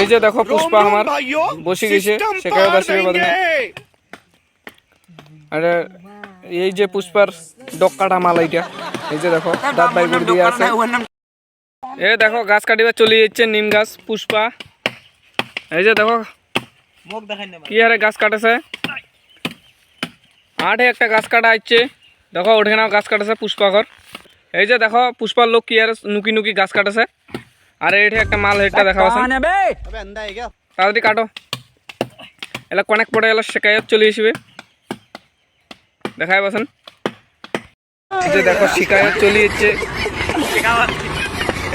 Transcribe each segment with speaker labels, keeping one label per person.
Speaker 1: এই যে দেখো পুষ্পা আমার বসে গেছে সেখানে বসবে বদনে আরে এই যে পুষ্পার ডক্কাটা মালাইটা এই যে দেখো দাঁত বাই করে দিয়ে আছে। এ দেখো গাছ কাটিবার চলে যাচ্ছে নিম গাছ পুষ্পা। এই যে দেখো কি হারে গাছ কাটেছে? আটে একটা গাছ কাটা আসছে দেখো ওঠে নাও গাছ কাটেছে পুষ্পাকর এই যে দেখো পুষ্পার লোক কি হারে নুকি নুকি গাছ কাটেছে। আর এইটা একটা মাল হেটটা দেখা পাচ্ছেন তাড়াতাড়ি কাটো। এলা কনেক পড়ে এলা শেখায়ত চলে আসবে। দেখাই পাচ্ছেন এই যে দেখো শিকায়ত চলে যাচ্ছে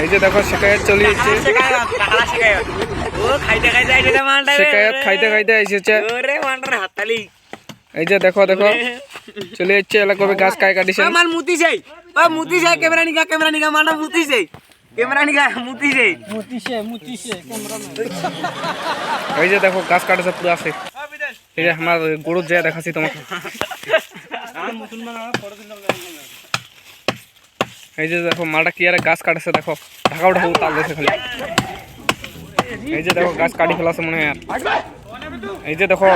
Speaker 1: এই যে দেখো শিকায়ত চলে যাচ্ছে শিকায়ত খাইতে খাইতে এসেছে। এই যে দেখো দেখো। চলে যাচ্ছে এলা কবে গাছ কায় কাটিছে।
Speaker 2: মাল মুতি যাই ও মুতি যাই ক্যামেরা নিগা ক্যামেরা নিগা মালটা মুতি যাই ক্যামেরা নিগা মুতি যাই
Speaker 1: এই যে দেখো গাছ কাটেছে পুরো আছে। এই যে আমার গরু যায় দেখাচ্ছি তোমাকে। এই যে দেখো মালটা কি আরে গাছ কাটেছে দেখো। ঢাকা ঢাকা তাল দিয়েছে খালি। এই যে দেখো গাছ কাটি ফেলাছে মনে হয় এই যে দেখো।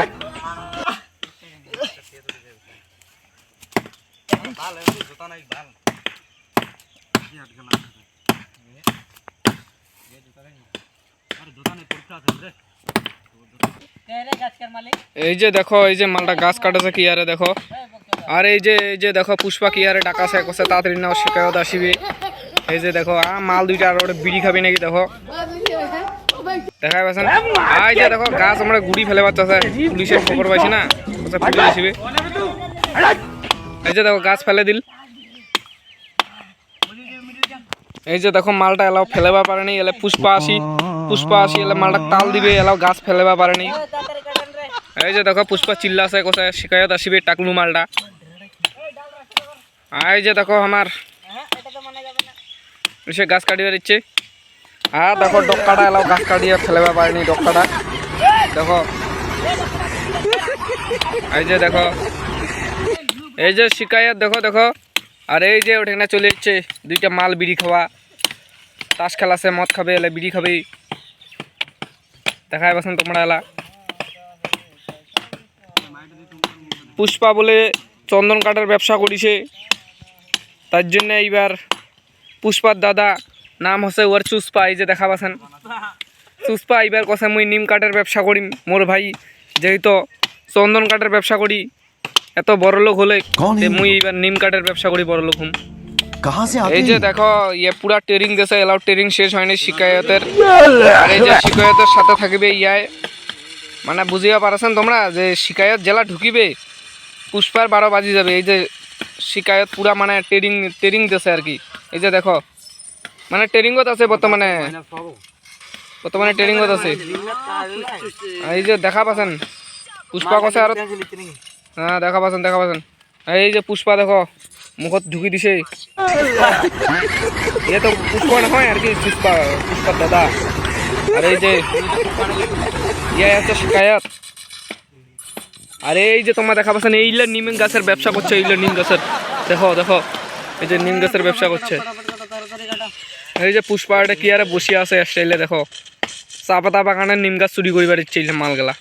Speaker 1: এই যে দেখো, এই যে মালটা গাছ কাটেছে কি আরে দেখো। আর এই যে এই যে দেখো, পুষ্পা কি আরে ডাকাছে কষে তাড়াতাড়ি নাও, শিকায়ত আসিবে। এই যে দেখো, আ, মাল দুইটা আর বিড়ি খাবি নাকি, দেখো। দেখাই পাচ্ছেন এই যে দেখো, গাছ আমরা গুড়ি ফেলে পাচ্ছে পুলিশের খবর পাইছি না। এই যে দেখো, গাছ ফেলে দিল। এই যে দেখো, মালটা এলাও ফেলেবা পারেনি এলে পুষ্পা আসি। পুষ্পা আসি, এলে মালটা তাল দিবে, এলাও গাছ ফেলেবা পারেনি এই যে দেখো, পুষ্পা চিল্লাছে কোথায় শিকায়ত আসিবে টাকলু মালটা। এই যে দেখো আমার সে গাছ কাটিবার ইচ্ছে আর দেখো, ডক্কাটা এলাও গাছ কাটিয়ে ফেলেবা পারেনি ডক্কাটা। দেখো। এই যে দেখো। এই যে শিকায়ত, দেখো দেখো। আর এই যে ওখানে চলে যাচ্ছে দুইটা মাল বিড়ি খাওয়া। তাস খেলাছে মদ খাবে, এলে বিড়ি খাবে। দেখায় পাচ্ছেন তোমরা এলা। পুষ্পা বলে চন্দন কাঠের ব্যবসা করিছে। তার জন্য এইবার পুষ্পার দাদা নাম হচ্ছে ওর চুস্পা এই যে দেখা পাচ্ছেন। চুস্পা এইবার কথা মুই নিম কাঠের ব্যবসা করিম। মোর ভাই যেহেতু চন্দন কাঠের ব্যবসা করি এত বড় লোক হলে মুই এবার নিম কাঠের ব্যবসা করি বড় লোক হুম। এই যে দেখো ইয়ে পুরা ট্রেনিং দেশে এলাও ট্রেনিং শেষ হয়নি শিকায়তের। এই যে শিকায়তের সাথে থাকবে ইয়াই মানে বুঝিয়া পারছেন তোমরা যে শিকায়ত জেলা ঢুকিবে পুষ্পার বারো বাজি যাবে। এই যে শিকায়ত পুরা মানে ট্রেনিং ট্রেনিং দেশে আর কি। এই যে দেখো মানে ট্রেনিংত আছে বর্তমানে। বর্তমানে ট্রেনিংত আছে। এই যে দেখা পাচ্ছেন। পুষ্পা কছে আর হ্যাঁ দেখা পাচ্ছেন দেখা পাচ্ছেন এই যে পুষ্পা দেখো মুখত ঢুকি দিছে। এ তো পুষ্পা নহয় আর কি পুষ্পা পুষ্পার দাদা। আর এই যে ইয়ে আছে শিকায়ত। আরে এই যে তোমার দেখা পাচ্ছেন এইগুলো নিম গাছের ব্যবসা করছে এইগুলো নিম গাছের। দেখো দেখো এই যে নিম গাছের ব্যবসা করছে। এই যে পুষ্পা এটা কি আরে বসিয়ে আছে স্টাইলে দেখো। চা পাতা বাগানের নিম গাছ চুরি করিবার ইচ্ছে মালগুলা।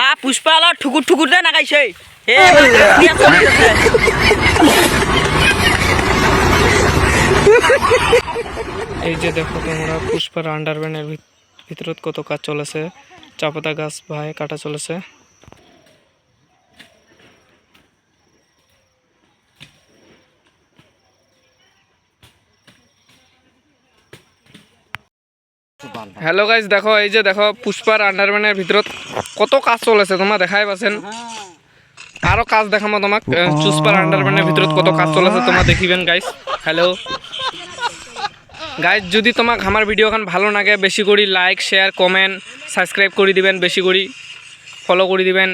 Speaker 2: আ পুষ্পা আলো ঠুকুর ঠুকুর দে না গাইছে
Speaker 1: এই যে দেখো তোমরা পুষ্পার আন্ডারব্যান্ডের ভিতরত কত কাজ চলেছে। চাপাতা গাছ ভাই কাটা চলেছে। হ্যালো গাইজ দেখো এই যে দেখো পুষ্পার আন্ডারম্যানের ভিতৰত কত কাজ চলেছে তোমরা দেখাই পাচ্ছেন আরও কাজ দেখামো তোমাক। আহ, পুষ্পার আন্ডারম্যানের ভিতৰত কত কাজ চলেছে তোমরা দেখিবেন গাইজ হ্যালো গাইজ যদি তোমাক আমার ভিডিওখান ভালো লাগে বেশি করে লাইক শেয়ার কমেন্ট সাবস্ক্রাইব করে দিবেন বেশি করে ফলো করে দিবেন।